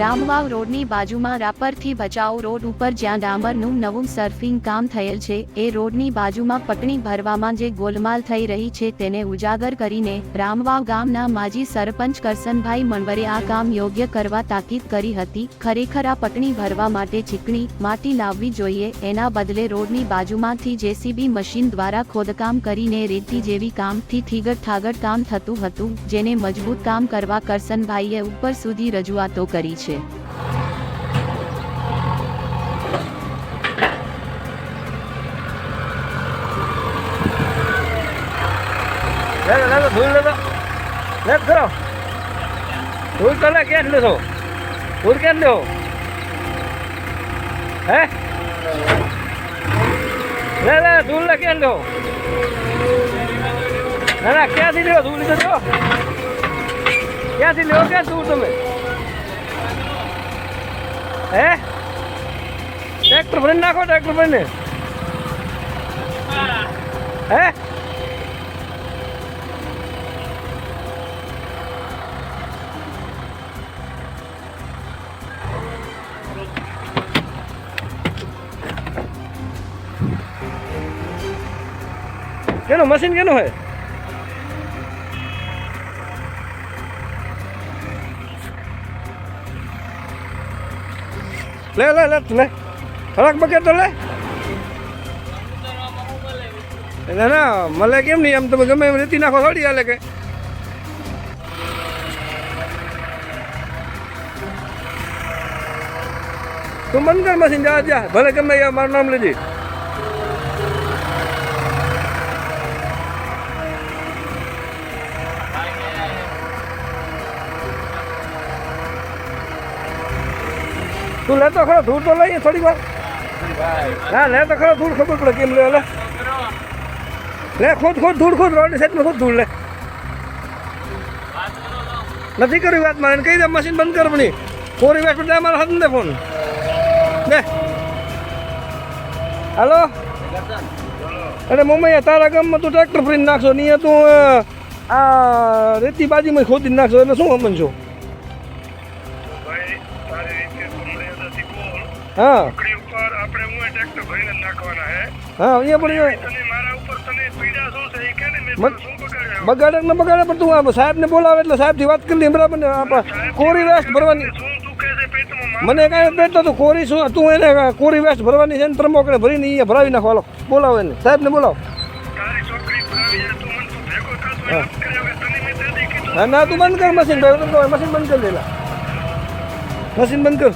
રામવાવ રોડની બાજુમાં રાપરથી ભચાઉ રોડ ઉપર જ્યાં ડામરનું નવું સર્ફિંગ કામ થયેલ છે, એ રોડની બાજુમાં પટણી ભરવામાં જે ગોલમાલ થઈ રહી છે તેને ઉજાગર કરીને રામવાવ ગામના માજી સરપંચ કરસનભાઈ મણવરે આ કામ યોગ્ય કરવા તાકીદ કરી હતી. ખરેખર આ પટણી ભરવા માટે ચીકણી માટી લાવવી જોઈએ, એના બદલે રોડની બાજુમાંથી જેસીબી મશીન દ્વારા ખોદકામ કરીને રેતી જેવી કામથી થીગડ થાગડ કામ થતું હતું, જેને મજબૂત કામ કરવા કરસનભાઈએ ઉપર સુધી રજૂઆતો કરી છે લેતો લેતો ધૂળ લેતો લેત ખરો ધૂળ તો લે ક્યાં લેતો ધૂળ ક્યાં લેવો હે લે લે ધૂળ લે ક્યાં લેવો ના ના ક્યાંથી લેવો ધૂળ લીધો છો ક્યાંથી લેવો ક્યાં ધૂળ તમે હે? ટ્રેક્ટર ભરીને નાખો ટ્રેક્ટર ભરીને. હે? કેનું મશીન કેનું હે લે લે લે લે. થોડાક બકેટ તો લે. ના ના મળે કેમ નહીં? એમ તમે ગમે એમ રેતી નાખો થોડી હાલે કે. તું બંધ કર મશીન, જા જા. ભલે ગમે એ, મારું નામ લેજે. તું લે તો ખરો, ધૂળ તો લઈએ થોડી વાર. હા લે તો ખરો, ધૂળ ખબર પડે કેમ લે લે. લે, ખોદ ખોદ, ધૂળ, ખોદ રોડની સાઈડમાં ખોદ ધૂળ, લે. નથી કરી વાત મારે, કહી દે મશીન બંધ કર પણ કોરી વેસ્ટ બધા મારા હાથ ને ફોન દે હાલો. અરે મમ્મી તારા ગામમાં તું ટ્રેક્ટર ફરીને નાખશો નહીં તું આ રેતી બાજીમાં ખોદી નાખશો એટલે શું અમન હા. ઉપર આપણે હું ટ્રેક્ટર ભરીને નાખવાના હે. હા અહીંયા પણ તને મારા ઉપર તને પીડા શું છે એ કે ને મેં શું બગાડ્યો બગાડે ને બગાડે? પણ તું આ સાહેબને બોલાવે એટલે સાહેબથી વાત કરી લે બરાબર ને? આપણે કોરી વેસ્ટ ભરવાની શું દુખે છે પેટમાં મને કાંઈ પેટતો તું કોરી શું તું એને કોરી વેસ્ટ ભરવાની છે ને ત્રમોકડે ભરીને એ ભરાવી નાખો હાલો. બોલાવો એને. સાહેબને બોલાવો. તારી છોકરી ભરાવી તું મને તું ભેગો થતો ના તું બંધ કર મશીન ભાઈ મશીન બંધ કરી દેલા મશીન બંધ કર.